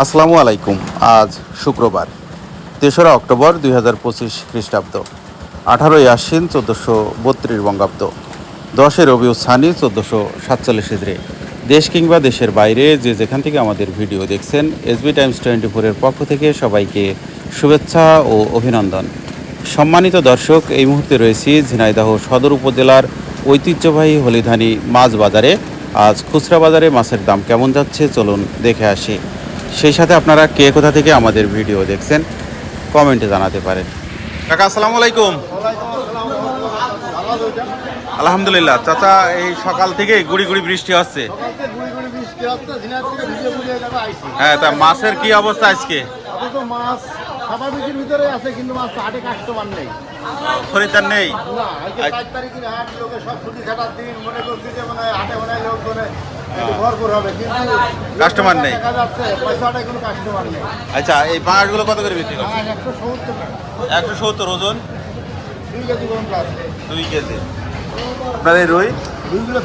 আসসালামু আলাইকুম। আজ শুক্রবার, তেসরা অক্টোবর দুই হাজার পঁচিশ খ্রিস্টাব্দ। আঠারোই আশ্বিন চোদ্দোশো বত্রিশ বঙ্গাব্দ। দশই রবিউ সানি চোদ্দোশো সাতচল্লিশ হিজড়ে। দেশ কিংবা দেশের বাইরে যে যেখান থেকে আমাদের ভিডিও দেখছেন এসবি টাইমস টোয়েন্টি ফোরের পক্ষ থেকে সবাইকে শুভেচ্ছা ও অভিনন্দন। সম্মানিত দর্শক, এই মুহূর্তে রয়েছি ঝিনাইদহ সদর উপজেলার ঐতিহ্যবাহী হলিধানি মাছ বাজারে। আজ খুচরা বাজারে মাছের দাম কেমন যাচ্ছে, চলুন দেখে আসি। সেই সাথে আপনারা কে কোথা থেকে আমাদের ভিডিও দেখছেন কমেন্টে জানাতে পারেন। কাকা আসসালামু আলাইকুম। আলহামদুলিল্লাহ। চাচা এই সকাল থেকে গুড়ি গুড়ি বৃষ্টি হচ্ছে। কালকে গুড়ি গুড়ি বৃষ্টি হচ্ছে ঝিনাইদহ থেকে ভিজে বুঝে যাবে আইসি হ্যাঁ তা মাছের কি অবস্থা আজকে? মাছ স্বাভাবিকের ভিতরে আছে কিন্তু মাছ তো হাটে কাস্টমার নেই। খরিদার নেই? না চার তারিখের হাট লোকে সব ছুটি ছাটার দিন মনে করছি যে মনে হয় হাটে মনে হয় লোক ভরপুর হবে কিন্তু কাস্টমার নেই। দেখা যাচ্ছে পয়সাটা কোনো কাস্টমার নেই। আচ্ছা এই পাঁচগুলো কত করে বিক্রি করছে একশো সত্তর একশো সত্তর ওজন? দুই কেজি গরম দুই কেজি। আপনার এই রুই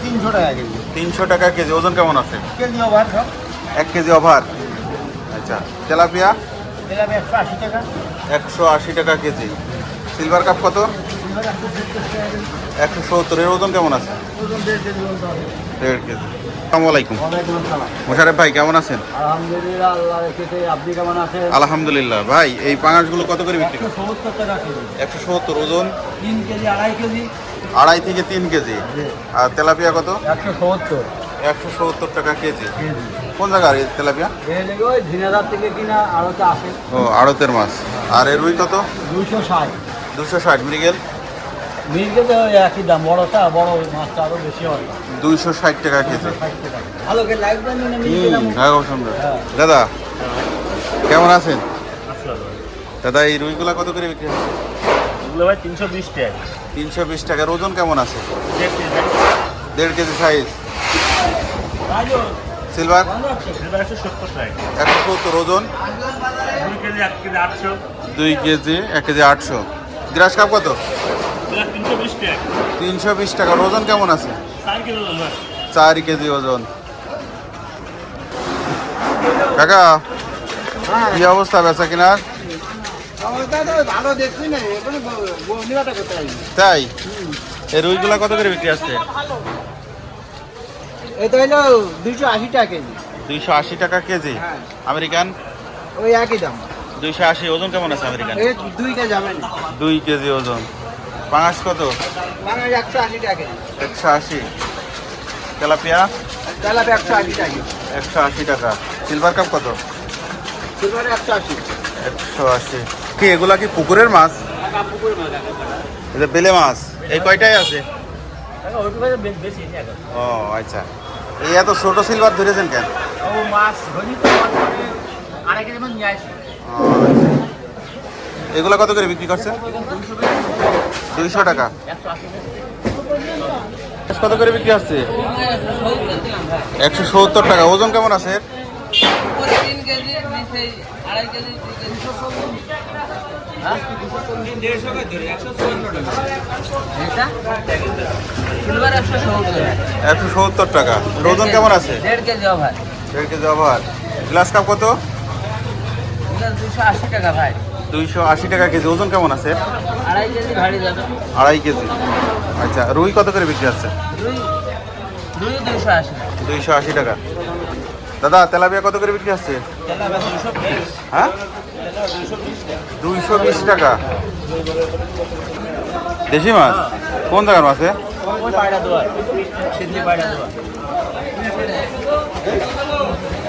তিনশো টাকা কেজি। তিনশো টাকা কেজি ওজন কেমন আছে? কেজি ওভার সব। এক কেজি ওভার। আচ্ছা তেলাপিয়া? একশো আশি টাকা। কেজি। সিলভার কাপ কত? একশো সত্তর টাকা কেজি একশো সত্তর এর ওজন কেমন আছে। দেড় কেজি। মোশারেফ ভাই কেমন আছেন? আলহামদুলিল্লাহ ভাই এই পাঙাশগুলো কত করে বিক্রি একশো সত্তর ওজন? আড়াই থেকে তিন কেজি। আর তেলাপিয়া কত? একশো সত্তর। একশো সত্তর টাকা কেজি। কেজি কোন জায়গার এই তেলাপিয়া? ওই ঝিনাদার থেকে কিনা আরও তো আসে। ও আড়তের মাছ। আর এর রুই কত? দুইশো ষাট। দুশো ষাট মৃগেল? মিলকে তো ওই একই দাম বড়টা বড় মাছটা আরও বেশি হয়। দুইশো ষাট টাকা কেজি। ষাট টাকা। ভালো করে লাগবে হ্যাঁ। সুন্দর। দাদা কেমন আছেন? দাদা এই রুইগুলা কত করে বিক্রি হচ্ছে? এগুলো ভাই তিনশো বিশ টাকা। তিনশো বিশ টাকার ওজন কেমন আছে? দেড় কেজি সাইজ সিলভার? একশো সত্তর ওজন? দুই কেজি এক কেজি আটশো। গ্রাস কাপ কত? তিনশো বিশ টাকা। ওজন কেমন আছে? চার কেজি ওজন কাকা কি অবস্থা? বেচা কিনার? তাই? এই রুইগুলা কত করে বিক্রি আসছে? এটা হলো দুইশো আশি টাকা কেজি। দুইশো আশি টাকা কেজি? হ্যাঁ। আমেরিকান? ওই একই দাম। দুইশো আশি ওজন কেমন আছে আমেরিকান? এই দুই কেজি যাবেন দুই কেজি ওজন। পাঙাশ কত? বাংলাদেশ একশো আশি টাকা কেজি। একশো আশি। তেলাপিয়া? তেলাপি একশো আশি টাকা কেজি। একশো আশি টাকা। সিলভার কাপ কত? সিলভার একশো আশি। একশো আশি। কি এগুলা কি পুকুরের মাছ। এটা বেলে মাছ। এই কয়টাই আছে? ও আচ্ছা। এই এত ছোট সিলভার ধরেছেন কেন? ও মাছ ধরি তো আড়াই কেজি মাছ নিয়ে আসি। আচ্ছা। কত করে বিক্রি করছে? দুইশো টাকা। কত করে বিক্রি হচ্ছে? একশো সত্তর টাকা। ওজন কেমন আছে একশো সত্তর। টাকা। ওজন কেমন আছে? দেড় কেজি ওভার দেড় কেজি ওভার গ্লাস কাপ কত? দুশো আশি টাকা ভাই। দুইশো আশি টাকা কেজি। ওজন কেমন আছে? আড়াই কেজি ভারী যাবে। আড়াই কেজি। আচ্ছা রুই কত করে বিক্রি হচ্ছে? দুশো আশি। দুইশো আশি টাকা। দাদা, তেলাপিয়া কত করে বিক্রি হচ্ছে? হ্যাঁ? দুইশো বিশ টাকা। দেশি মাছ? কোন জায়গার মাছে